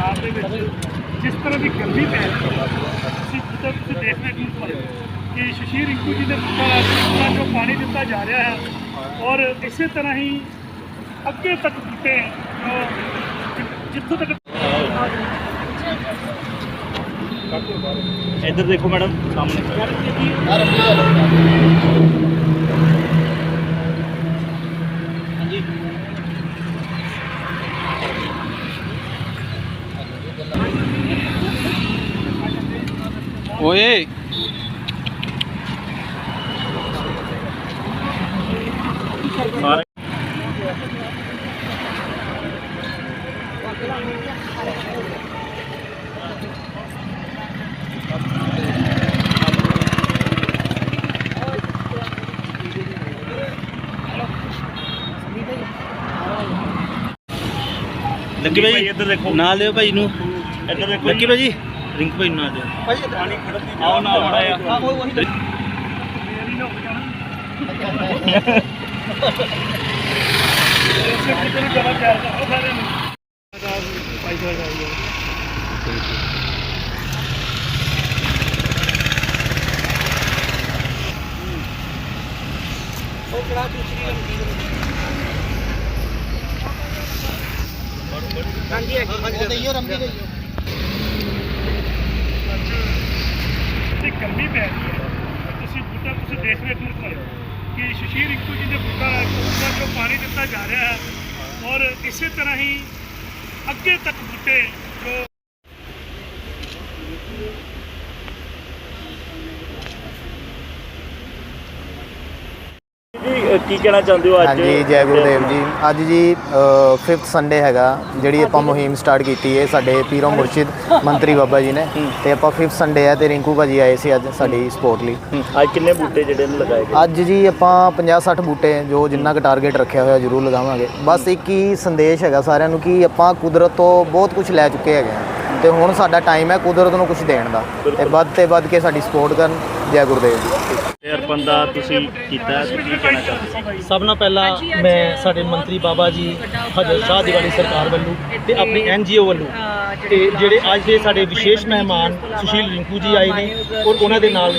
ਪੰਜਾਬ ਦੇ ਵਿੱਚ ਜਿਸ ਤਰ੍ਹਾਂ ਦੀ ਗਰਮੀ ਪੈ ਰਹੀ ਹੈ ਤੁਸੀਂ ਖੁਦ ਤੁਸੀਂ ਦੇਖ ਰਹੇ ਹੋ ਕਿ ਸ਼ਸ਼ੀਰ ਰਿੰਕੂ ਜੀ ਦੇ ਪੁੱਤਰ ਜੋ ਪਾਣੀ ਦਿੱਤਾ ਜਾ ਰਿਹਾ ਹੈ ਔਰ ਇਸੇ ਤਰ੍ਹਾਂ ਹੀ ਅੱਗੇ ਤੱਕ ਬੂਟੇ ਜੋ ਜਿ- ਜਿੱਥੋਂ ਤੱਕ ਇੱਧਰ ਦੇਖੋ ਮੈਡਮ ਸਾਹਮਣੇ। ਓਏ। ਲੱਗੀ ਭਾਈ ਇੱਧਰ ਦੇਖੋ। ਨਾਲ ਲਿਓ ਭਾਈ ਨੂੰ। ਇੱਧਰ ਦੇਖੋ ਲੱਕੀ ਭਾਜੀ ਰਿੰਕ ਭਾਈ ਨੂੰ ਨਾਲ ਦਿਓ ਪਾਣੀ ਖੜਨ ਦੀ ਆਓ ਨਾਲ। ਆਇਆ ਮੇਰੀ ਨਾ ਹੋ ਜਾਣਾ। ਇਸੇ ਕਿਤੇ ਨੂੰ ਜਵਾਬ ਤਿਆਰ ਕਰੋ ਸਾਰਿਆਂ ਨੂੰ। ਭਾਈ ਸਾਹਿਬ ਆਈ ਹੈ। ਤੇ ਗਰਮੀ ਪੈ ਰਹੀ ਹੈ। ਤੁਸੀਂ ਬੂਟਾ ਤੁਸੀਂ ਦੇਖ ਰਹੇ ਹੋ ਕਿ ਸ਼ਸ਼ੀਰ ਰਿੰਕੂ ਜੀ ਦੇ ਬੂਟਾ ਬੂਟਾ ਜੋ ਪਾਣੀ ਦਿੱਤਾ ਜਾ ਰਿਹਾ ਹੈ। ਔਰ ਇਸੇ ਤਰ੍ਹਾਂ ਹੀ ਅੱਗੇ ਤੱਕ ਬੂਟੇ ਜੋ ਕੀ ਕਹਿਣਾ ਚਾਹੁੰਦੇ ਹੋ ਅੱਜ? ਹਾਂਜੀ ਜੈ ਗੁਰਦੇਵ ਜੀ। ਅੱਜ ਜੀ 5th ਸੰਡੇ ਹੈਗਾ ਜਿਹੜੀ ਆਪਾਂ ਮੁਹਿੰਮ ਸਟਾਰਟ ਕੀਤੀ ਹੈ ਸਾਡੇ ਪੀਰੋ ਮੁਰਸ਼ਿਦ ਮੰਤਰੀ ਬਾਬਾ ਜੀ ਨੇ। ਤੇ ਆਪਾਂ 5th ਸੰਡੇ ਹੈ ਤੇ ਰਿੰਕੂ ਭਾਜੀ ਆਏ ਸੀ ਅੱਜ ਸਾਡੀ ਸਪੋਰਟ ਲਈ। ਹੂੰ, ਅੱਜ ਕਿੰਨੇ ਬੂਟੇ ਜਿਹੜੇ ਨੇ ਲਗਾਏ ਗਏ? ਅੱਜ ਜੀ ਆਪਾਂ 50 60 ਬੂਟੇ ਜੋ ਜਿੰਨਾ ਕੁ ਟਾਰਗੇਟ ਰੱਖਿਆ ਹੋਇਆ ਜ਼ਰੂਰ ਲਗਾਵਾਂਗੇ। ਬਸ ਇੱਕ ਹੀ ਸੰਦੇਸ਼ ਹੈਗਾ ਸਾਰਿਆਂ ਨੂੰ ਕਿ ਆਪਾਂ ਕੁਦਰਤ ਤੋਂ ਬਹੁਤ ਕੁਝ ਲੈ ਚੁੱਕੇ ਹੈਗੇ ਹਾਂ। ਤੇ ਹੁਣ ਸਾਡਾ ਟਾਈਮ ਹੈ ਕੁਦਰਤ ਨੂੰ ਕੁਝ ਦੇਣ ਦਾ। ਤੇ ਵੱਧ ਤੇ ਵੱਧ ਕੇ ਸਾਡੀ ਸਪੋਰਟ ਕਰਨ। ਜੈ ਗੁਰਦੇਵ ਜੀ। ਤੇ ਦਾ ਤੁਸੀਂ ਕੀਤਾ ਹੈ, ਤੇ ਕੀ ਕਹਿਣਾ ਚਾਹੁੰਦੇ ਹੋ ਸਭ ਨਾਲ ਪਹਿਲਾਂ ਮੈਂ ਸਾਡੇ ਮੰਤਰੀ ਬਾਬਾ ਜੀ ਹਜ਼ਰ ਸ਼ਾਹ ਦੀਵਾਲੀ ਸਰਕਾਰ ਵੱਲੋਂ ਤੇ ਆਪਣੀ ਐਨਜੀਓ ਵੱਲੋਂ ਤੇ ਜਿਹੜੇ ਅੱਜ ਦੇ ਸਾਡੇ ਵਿਸ਼ੇਸ਼ ਮਹਿਮਾਨ ਸੁਸ਼ੀਲ ਰਿੰਕੂ ਜੀ ਆਏ ਨੇ ਔਰ ਉਹਨਾਂ ਦੇ ਨਾਲ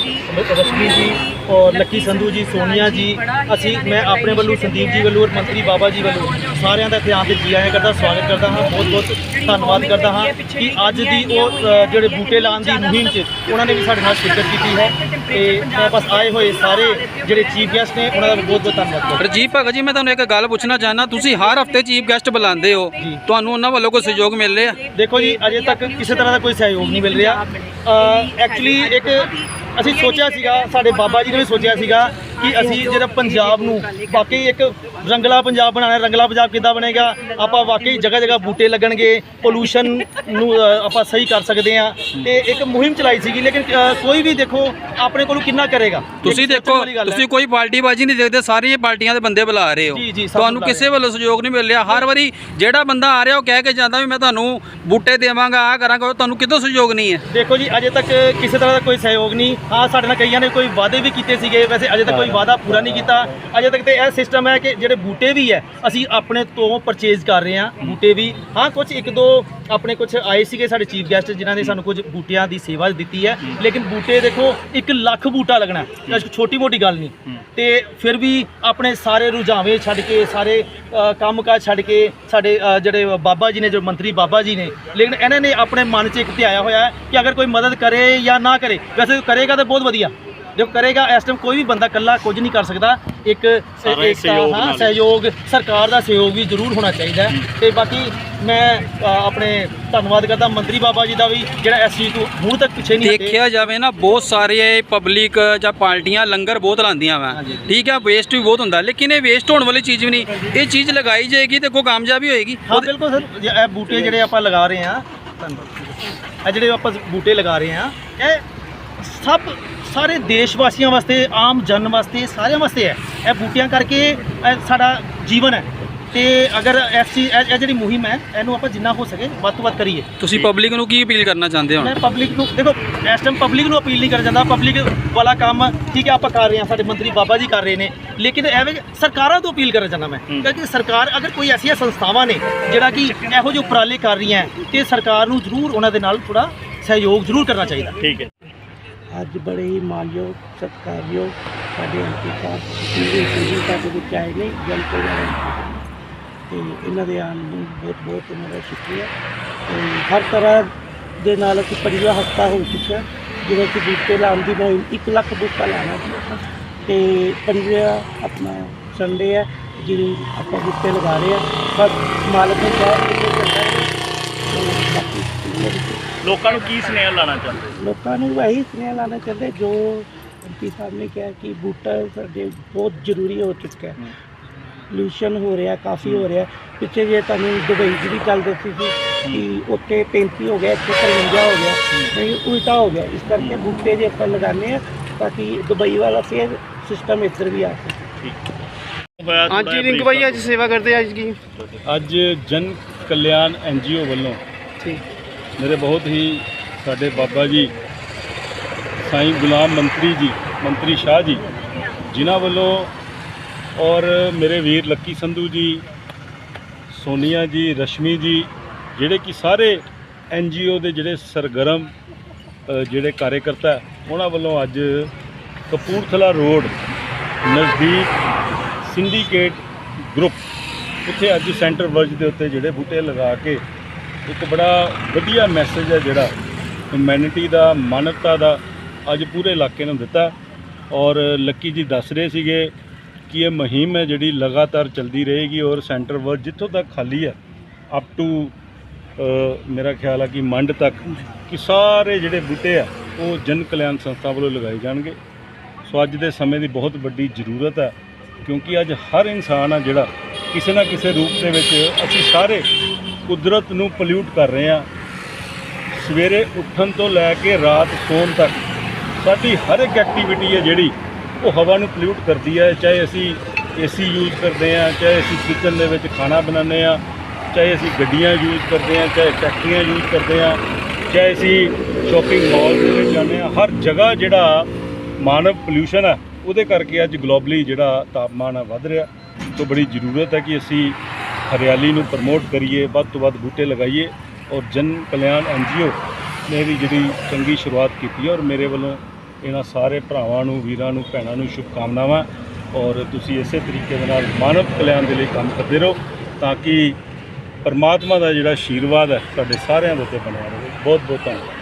ਰਸ਼ਮੀ ਜੀ ਔਰ ਲੱਕੀ ਸੰਧੂ ਜੀ ਸੋਨੀਆ ਜੀ ਅਸੀਂ ਮੈਂ ਆਪਣੇ ਵੱਲੋਂ ਸੰਦੀਪ ਜੀ ਵੱਲੋਂ ਔਰ ਮੰਤਰੀ ਬਾਬਾ ਜੀ ਵੱਲੋਂ ਸਾਰਿਆਂ ਦਾ ਇੱਥੇ ਆਉਣ ਤੇ ਜੀ ਆਇਆਂ ਕਰਦਾ ਸਵਾਗਤ ਕਰਦਾ ਹਾਂ ਬਹੁਤ ਬਹੁਤ ਧੰਨਵਾਦ ਕਰਦਾ ਹਾਂ ਕਿ ਅੱਜ ਦੀ ਉਹ ਜਿਹੜੇ ਬੂਟੇ ਲਾਉਣ ਦੀ ਮੁਹਿੰਮ 'ਚ ਉਹਨਾਂ ਨੇ ਵੀ ਸਾਡੇ ਨਾਲ ਸ਼ਿਰਕਤ ਕੀਤੀ ਹੈ ਤੇ ਮੈਂ ਬਸ ਆਏ ਹੋਏ ਸਾਰੇ ਜਿਹੜੇ ਚੀਫ ਗੈਸਟ ਨੇ ਉਹਨਾਂ ਦਾ ਵੀ ਬਹੁਤ ਬਹੁਤ ਧੰਨਵਾਦ ਕਰਦਾ। ਰਜੀਵ ਭਗਤ ਜੀ ਮੈਂ ਤੁਹਾਨੂੰ ਇੱਕ ਗੱਲ ਪੁੱਛਣਾ ਚਾਹਨਾ ਤੁਸੀਂ ਹਰ ਹਫ਼ਤੇ ਚੀਫ ਗੈਸਟ ਬੁਲਾਉਂਦੇ ਹੋ ਤੁਹਾਨੂੰ ਉਹਨਾਂ ਵੱਲੋਂ ਕੋਈ ਸਹਿਯੋਗ ਮਿਲ ਰਿਹਾ? ਦੇਖੋ ਜੀ ਅਜੇ ਤੱਕ ਕਿਸੇ ਤਰ੍ਹਾਂ ਦਾ ਕੋਈ ਸਹਿਯੋਗ ਨਹੀਂ ਮਿਲ ਰਿਹਾ। ਐਕਚੁਅਲੀ ਇੱਕ ਅਸੀਂ ਸੋਚਿਆ ਸੀਗਾ ਸਾਡੇ ਬਾਬਾ ਜੀ ਨੇ ਵੀ ਸੋਚਿਆ ਸੀਗਾ ਕਿ ਅਸੀਂ ਜਿਹੜਾ ਪੰਜਾਬ ਨੂੰ ਵਾਕਈ ਇੱਕ ਰੰਗਲਾ ਪੰਜਾਬ ਬਣਾਉਣਾ। ਰੰਗਲਾ ਪੰਜਾਬ ਕਿੱਦਾਂ ਬਣੇਗਾ? ਆਪਾਂ ਵਾਕਈ ਜਗ੍ਹਾ ਜਗ੍ਹਾ ਬੂਟੇ ਲੱਗਣਗੇ ਪੋਲੂਸ਼ਨ ਨੂੰ ਆਪਾਂ ਸਹੀ ਕਰ ਸਕਦੇ ਹਾਂ। ਤੇ ਇੱਕ ਮੁਹਿੰਮ ਚਲਾਈ ਸੀਗੀ ਲੇਕਿਨ ਕੋਈ ਵੀ ਦੇਖੋ ਆਪਣੇ ਕੋਲੋਂ ਕਿੰਨਾ ਕਰੇਗਾ? ਤੁਸੀਂ ਦੇਖੋ। ਤੁਸੀਂ ਕੋਈ ਪਾਰਟੀ ਬਾਜੀ ਨਹੀਂ ਦੇਖਦੇ ਸਾਰੀਆਂ ਪਾਰਟੀਆਂ ਦੇ ਬੰਦੇ ਬੁਲਾ ਰਹੇ ਹੋ। ਤੁਹਾਨੂੰ ਕਿਸੇ ਵੱਲੋਂ ਸਹਿਯੋਗ ਨਹੀਂ ਮਿਲ ਰਿਹਾ। ਹਰ ਵਾਰੀ ਜਿਹੜਾ ਬੰਦਾ ਆ ਰਿਹਾ ਉਹ ਕਹਿ ਕੇ ਜਾਂਦਾ ਵੀ ਮੈਂ ਤੁਹਾਨੂੰ ਬੂਟੇ ਦੇਵਾਂਗਾ ਆ ਕਰਾਂਗਾ ਉਹ ਤੁਹਾਨੂੰ ਕਿਤੋਂ ਸਹਿਯੋਗ ਨਹੀਂ ਹੈ? ਦੇਖੋ ਜੀ ਅਜੇ ਤੱਕ ਕਿਸੇ ਤਰ੍ਹਾਂ ਦਾ ਕੋਈ ਸਹਿਯੋਗ ਨਹੀਂ। ਹਾਂ ਸਾਡੇ ਨਾਲ ਕਈਆਂ ਨੇ ਕੋਈ ਵਾਅਦੇ ਵੀ ਕੀਤੇ ਸੀਗੇ। ਵੈਸੇ ਅਜੇ ਤੱਕ ਕੋਈ ਵਾਅਦਾ ਪੂਰਾ ਨਹੀਂ ਕੀਤਾ। ਅਜੇ ਤੱਕ ਤੇ ਇਹ ਸਿਸਟਮ ਹੈ ਕਿ ਜਿਹੜੇ ਬੂਟੇ ਵੀ ਹੈ ਅਸੀਂ ਆਪਣੇ ਤੋਂ ਪਰਚੇਜ਼ ਕਰ ਰਹੇ ਹਾਂ ਬੂਟੇ ਵੀ। ਹਾਂ ਕੁਝ ਇੱਕ ਦੋ ਆਪਣੇ ਕੁਝ ਆਏ ਸੀਗੇ ਸਾਡੇ ਚੀਫ ਗੈਸਟ ਜਿਨ੍ਹਾਂ ਨੇ ਸਾਨੂੰ ਕੁਝ ਬੂਟਿਆਂ ਦੀ ਸੇਵਾ ਦਿੱਤੀ ਹੈ। ਲੇਕਿਨ ਬੂਟੇ ਦੇਖੋ 1 ਲੱਖ ਬੂਟਾ ਲੱਗਣਾ ਹੈ। ਛੋਟੀ ਮੋਟੀ ਗੱਲ ਨਹੀਂ। ਤੇ ਫਿਰ ਵੀ ਆਪਣੇ ਸਾਰੇ ਰੁਝਾਵੇਂ ਛੱਡ ਕੇ ਸਾਰੇ ਅ, ਕੰਮਕਾਜ ਛੱਡ ਕੇ ਸਾਡੇ ਜਿਹੜੇ ਬਾਬਾ ਜੀ ਨੇ ਜੋ ਮੰਤਰੀ ਬਾਬਾ ਜੀ ਨੇ ਲੇਕਿਨ ਇਹਨਾਂ ਨੇ ਆਪਣੇ ਮਨ 'ਚ ਇੱਕ ਧਿਆਇਆ ਹੋਇਆ ਹੈ ਕਿ ਅਗਰ ਕੋਈ ਮਦਦ ਕਰੇ ਜਾਂ ਨਾ ਕਰੇ ਵੈਸੇ ਕਰੇਗਾ ਤਾਂ ਬਹੁਤ ਵਧੀਆ। ਜੋ ਕਰੇਗਾ ਇਸ ਟਾਈਮ ਕੋਈ ਵੀ ਬੰਦਾ ਇਕੱਲਾ ਕੁਝ ਨਹੀਂ ਕਰ ਸਕਦਾ। ਇੱਕ ਸਹਿਯੋਗ ਹਾਂ। ਸਹਿਯੋਗ ਸਰਕਾਰ ਦਾ ਸਹਿਯੋਗ ਵੀ ਜ਼ਰੂਰ ਹੋਣਾ ਚਾਹੀਦਾ ਹੈ। ਤੇ ਬਾਕੀ ਮੈਂ ਆਪਣੇ ਧੰਨਵਾਦ ਕਰਦਾ ਮੰਤਰੀ ਬਾਬਾ ਜੀ ਦਾ ਵੀ ਜਿਹੜਾ ਇਸ ਚੀਜ਼ ਤੋਂ ਹੁਣ ਤੱਕ ਪਿੱਛੇ ਨਹੀਂ ਦੇਖਿਆ ਜਾਵੇ ਨਾ ਬਹੁਤ ਸਾਰੇ ਪਬਲਿਕ ਜਾਂ ਪਾਰਟੀਆਂ ਲੰਗਰ ਬਹੁਤ ਲਾਉਂਦੀਆਂ ਵਾ। ਠੀਕ ਹੈ ਵੇਸਟ ਵੀ ਬਹੁਤ ਹੁੰਦਾ। ਲੇਕਿਨ ਇਹ ਵੇਸਟ ਹੋਣ ਵਾਲੀ ਚੀਜ਼ ਵੀ ਨਹੀਂ। ਇਹ ਚੀਜ਼ ਲਗਾਈ ਜਾਏਗੀ ਤੇ ਕੋਈ ਕਾਮਯਾਬੀ ਹੋਏਗੀ। ਹਾਂ ਬਿਲਕੁਲ ਸਰ। ਇਹ ਬੂਟੇ ਜਿਹੜੇ ਆਪਾਂ ਲਗਾ ਰਹੇ ਹਾਂ ਧੰਨਵਾਦ। ਇਹ ਜਿਹੜੇ ਆਪਾਂ ਬੂਟੇ ਲਗਾ ਰਹੇ ਹਾਂ ਇਹ ਸਭ ਸਾਰੇ ਦੇਸ਼ ਵਾਸੀਆਂ ਵਾਸਤੇ ਆਮ ਜਨ ਵਾਸਤੇ ਸਾਰਿਆਂ ਵਾਸਤੇ ਹੈ। ਇਹ ਬੂਟਿਆਂ ਕਰਕੇ ਇਹ ਸਾਡਾ ਜੀਵਨ ਹੈ। ਤੇ ਅਗਰ ਐਸੀ ਇਹ ਇਹ ਜਿਹੜੀ ਮੁਹਿੰਮ ਹੈ ਇਹਨੂੰ ਆਪਾਂ ਜਿੰਨਾ ਹੋ ਸਕੇ ਵੱਧ ਤੋਂ ਵੱਧ ਕਰੀਏ। ਤੁਸੀਂ ਪਬਲਿਕ ਨੂੰ ਕੀ ਅਪੀਲ ਕਰਨਾ ਚਾਹੁੰਦੇ ਹੋ? ਮੈਂ ਪਬਲਿਕ ਨੂੰ ਦੇਖੋ ਇਸ ਟਾਈਮ ਪਬਲਿਕ ਨੂੰ ਅਪੀਲ ਨਹੀਂ ਕਰ ਜਾਂਦਾ ਪਬਲਿਕ ਵਾਲਾ ਕੰਮ ਠੀਕ ਹੈ ਆਪਾਂ ਕਰ ਰਹੇ ਹਾਂ। ਸਾਡੇ ਮੰਤਰੀ ਬਾਬਾ ਜੀ ਕਰ ਰਹੇ ਨੇ। ਲੇਕਿਨ ਐਵੇਂ ਸਰਕਾਰਾਂ ਤੋਂ ਅਪੀਲ ਕਰਨਾ ਚਾਹੁੰਦਾ ਮੈਂ। ਕਿਉਂਕਿ ਸਰਕਾਰ ਅਗਰ ਕੋਈ ਐਸੀਆਂ ਸੰਸਥਾਵਾਂ ਨੇ ਜਿਹੜਾ ਕਿ ਇਹੋ ਜਿਹੇ ਉਪਰਾਲੇ ਕਰ ਰਹੀਆਂ ਤੇ ਸਰਕਾਰ ਨੂੰ ਜ਼ਰੂਰ ਉਹਨਾਂ ਦੇ ਨਾਲ ਥੋੜਾ ਸਹਿਯੋਗ ਜ਼ਰੂਰ ਕਰਨਾ ਚਾਹੀਦਾ। ਠੀਕ ਹੈ। ਅੱਜ ਬੜੇ ਹੀ ਮਾਨਯੋਗ ਸਤਿਕਾਰਯੋਗ ਸਾਡੇ ਐਮਪੀ ਸਾਹਿਬ ਜਿਹੜੇ ਸਿੰਘ ਸਾਡੇ ਵਿੱਚ ਆਏ ਨੇ ਜਨ ਕਲਿਆਣ ਤੇ ਇਹਨਾਂ ਦੇ ਆਉਣ ਨੂੰ ਬਹੁਤ ਬਹੁਤ ਉਹਨਾਂ ਸ਼ੁਕਰੀਆ। ਤੇ ਹਰ ਤਰ੍ਹਾਂ ਦੇ ਨਾਲ ਅਸੀਂ ਪੰਜਵਾਂ ਹਫਤਾ ਹੋ ਚੁੱਕਿਆ, ਜਿਵੇਂ ਕਿ ਬੂਟੇ ਲਾਉਣ ਦੀ ਮੁਹਿੰਮ 1 ਲੱਖ ਬੂਟਾ ਲਾਉਣਾ ਸੀ ਆਪਾਂ ਤੇ ਪੰਜਵਾਂ ਆਪਣਾ ਸੰਡੇ ਹੈ ਜਿਹਨੂੰ ਆਪਾਂ ਬੂਟੇ ਲਗਾ ਰਹੇ ਆ। ਬਸ ਮਾਲਕ ਨੇ ਚਾਹ ਕੇ ਚੱਲਦਾ ਹੈ ਬਾਕੀ ਲੋਕਾਂ ਨੂੰ ਕੀ ਸੁਨੇਹਾ ਲਾਣਾ ਚਾਹੁੰਦੇ? ਹੋ? ਲੋਕਾਂ ਨੂੰ ਇਹੀ ਸੁਨੇਹਾ ਲਾਣਾ ਚਾਹੁੰਦੇ ਜੋ ਐਮਪੀ ਸਾਹਿਬ ਨੇ ਕਿਹਾ ਕਿ ਬੂਟਾ ਸਾਡੇ ਬਹੁਤ ਜ਼ਰੂਰੀ ਹੋ ਚੁੱਕਾ ਹੈ। ਪੋਲੂਸ਼ਨ ਹੋ ਰਿਹਾ ਕਾਫੀ ਹੋ ਰਿਹਾ। ਪਿੱਛੇ ਜੇ ਤੁਹਾਨੂੰ ਦੁਬਈ ਦੀ ਵੀ ਗੱਲ ਦੱਸੀ ਸੀ ਕਿ ਉੱਥੇ 35 ਹੋ ਗਿਆ ਇੱਥੇ 53 ਹੋ ਗਿਆ ਨਹੀਂ ਉਲਟਾ ਹੋ ਗਿਆ। ਇਸ ਕਰਕੇ ਬੂਟੇ ਜੇ ਆਪਾਂ ਲਗਾਉਂਦੇ ਆ ਤਾਂ ਕਿ ਦੁਬਈ ਵਾਲਾ ਫੇਰ ਸਿਸਟਮ ਇੱਧਰ ਵੀ ਆ ਸਕੇ। ਹਾਂਜੀ ਭਾਈ ਕਰ ਅੱਜ ਸੇਵਾ ਕਰਦੇ ਅੱਜ ਕੀ? ਅੱਜ ਜਨ ਕਲਿਆਣ ਐਨਜੀਓ ਵੱਲੋਂ ਮੇਰੇ ਬਹੁਤ ਹੀ ਸਾਡੇ ਬਾਬਾ ਜੀ, ਸਾਈਂ ਗੁਲਾਮ ਮੰਤਰੀ ਜੀ, ਮੰਤਰੀ ਸ਼ਾਹ ਜੀ, ਜਿਨ੍ਹਾਂ ਵੱਲੋਂ ਔਰ ਮੇਰੇ ਵੀਰ ਲੱਕੀ ਸੰਧੂ ਜੀ, ਸੋਨੀਆ ਜੀ, ਰਸ਼ਮੀ ਜੀ, ਜਿਹੜੇ ਕਿ ਸਾਰੇ ਐਨਜੀਓ ਦੇ ਜਿਹੜੇ ਸਰਗਰਮ ਜਿਹੜੇ ਕਾਰਜਕਰਤਾ ਉਹਨਾਂ ਵੱਲੋਂ ਅੱਜ ਕਪੂਰਥਲਾ ਰੋਡ ਨਜ਼ਦੀਕ ਸਿੰਡੀਕੇਟ ਗਰੁੱਪ, ਉੱਥੇ ਅੱਜ ਸੈਂਟਰ ਵਰਜ ਦੇ ਉੱਤੇ ਜਿਹੜੇ ਬੂਟੇ ਲਗਾ ਕੇ ਇੱਕ ਬੜਾ ਵਧੀਆ ਮੈਸੇਜ ਹੈ ਜਿਹੜਾ ਹਿਊਮੈਨਿਟੀ ਦਾ, ਮਾਨਵਤਾ ਦਾ ਅੱਜ ਪੂਰੇ ਇਲਾਕੇ ਨੂੰ ਦਿੱਤਾ ਔਰ ਲੱਕੀ ਜੀ ਦੱਸ ਰਹੇ ਸੀਗੇ ਕਿ ਇਹ ਮੁਹਿੰਮ ਹੈ ਜਿਹੜੀ ਲਗਾਤਾਰ ਚੱਲਦੀ ਰਹੇਗੀ ਔਰ ਸੈਂਟਰ ਵਰਡ ਜਿੱਥੋਂ ਤੱਕ ਖਾਲੀ ਹੈ ਅਪ ਟੂ ਮੇਰਾ ਖਿਆਲ ਆ ਕਿ ਮੰਡ ਤੱਕ, ਕਿ ਸਾਰੇ ਜਿਹੜੇ ਬੂਟੇ ਆ, ਉਹ ਜਨ ਕਲਿਆਣ ਸੰਸਥਾ ਵੱਲੋਂ ਲਗਾਏ ਜਾਣਗੇ। ਸੋ ਅੱਜ ਦੇ ਸਮੇਂ ਦੀ ਬਹੁਤ ਵੱਡੀ ਜ਼ਰੂਰਤ ਹੈ, ਕਿਉਂਕਿ ਅੱਜ ਹਰ ਇਨਸਾਨ ਆ ਜਿਹੜਾ ਕਿਸੇ ਨਾ ਕਿਸੇ ਰੂਪ ਦੇ ਵਿੱਚ ਅਸੀਂ ਸਾਰੇ ਕੁਦਰਤ ਨੂੰ ਪੋਲਿਊਟ ਕਰ ਰਹੇ ਹਾਂ। ਸਵੇਰੇ ਉੱਠਣ ਤੋਂ ਲੈ ਕੇ ਰਾਤ ਸੌਣ ਤੱਕ ਸਾਡੀ ਹਰ ਇੱਕ ਐਕਟੀਵਿਟੀ ਹੈ ਜਿਹੜੀ ਉਹ ਹਵਾ ਨੂੰ ਪੋਲਿਊਟ ਕਰਦੀ ਹੈ। ਚਾਹੇ ਅਸੀਂ ਏਸੀ ਯੂਜ਼ ਕਰਦੇ ਹਾਂ, ਚਾਹੇ ਅਸੀਂ ਕਿਚਨ ਦੇ ਵਿੱਚ ਖਾਣਾ ਬਣਾਉਂਦੇ ਹਾਂ, ਚਾਹੇ ਅਸੀਂ ਗੱਡੀਆਂ ਯੂਜ਼ ਕਰਦੇ ਹਾਂ, ਚਾਹੇ ਫੈਕਟਰੀਆਂ ਯੂਜ਼ ਕਰਦੇ ਹਾਂ, ਚਾਹੇ ਅਸੀਂ ਸ਼ਾਪਿੰਗ ਮਾਲ ਦੇ ਵਿੱਚ ਜਾਂਦੇ ਹਾਂ। ਹਰ ਜਗ੍ਹਾ ਜਿਹੜਾ ਮਾਨਵ ਪੋਲਿਊਸ਼ਨ ਹੈ, ਉਹਦੇ ਕਰਕੇ ਅੱਜ ਗਲੋਬਲੀ ਜਿਹੜਾ ਤਾਪਮਾਨ ਆ ਵੱਧ ਰਿਹਾ। ਤੋਂ ਬੜੀ ਜ਼ਰੂਰਤ ਹੈ ਕਿ ਅਸੀਂ ਹਰਿਆਲੀ ਨੂੰ ਪ੍ਰਮੋਟ ਕਰੀਏ, ਵੱਧ ਤੋਂ ਵੱਧ ਬੂਟੇ ਲਗਾਈਏ ਔਰ ਜਨ ਕਲਿਆਣ ਐਨਜੀਓ ਨੇ ਵੀ ਜਿਹੜੀ ਚੰਗੀ ਸ਼ੁਰੂਆਤ ਕੀਤੀ ਹੈ ਔਰ ਮੇਰੇ ਵੱਲੋਂ ਇਹਨਾਂ ਸਾਰੇ ਭਰਾਵਾਂ ਨੂੰ, ਵੀਰਾਂ ਨੂੰ, ਭੈਣਾਂ ਨੂੰ ਸ਼ੁਭਕਾਮਨਾਵਾਂ ਔਰ ਤੁਸੀਂ ਇਸੇ ਤਰੀਕੇ ਦੇ ਨਾਲ ਮਾਨਵ ਕਲਿਆਣ ਦੇ ਲਈ ਕੰਮ ਕਰਦੇ ਰਹੋ ਤਾਂ ਕਿ ਪਰਮਾਤਮਾ ਦਾ ਜਿਹੜਾ ਆਸ਼ੀਰਵਾਦ ਹੈ ਸਾਡੇ ਸਾਰਿਆਂ ਦੇ ਉੱਤੇ ਬਣਿਆ ਰਹੇ। ਬਹੁਤ ਬਹੁਤ ਧੰਨਵਾਦ।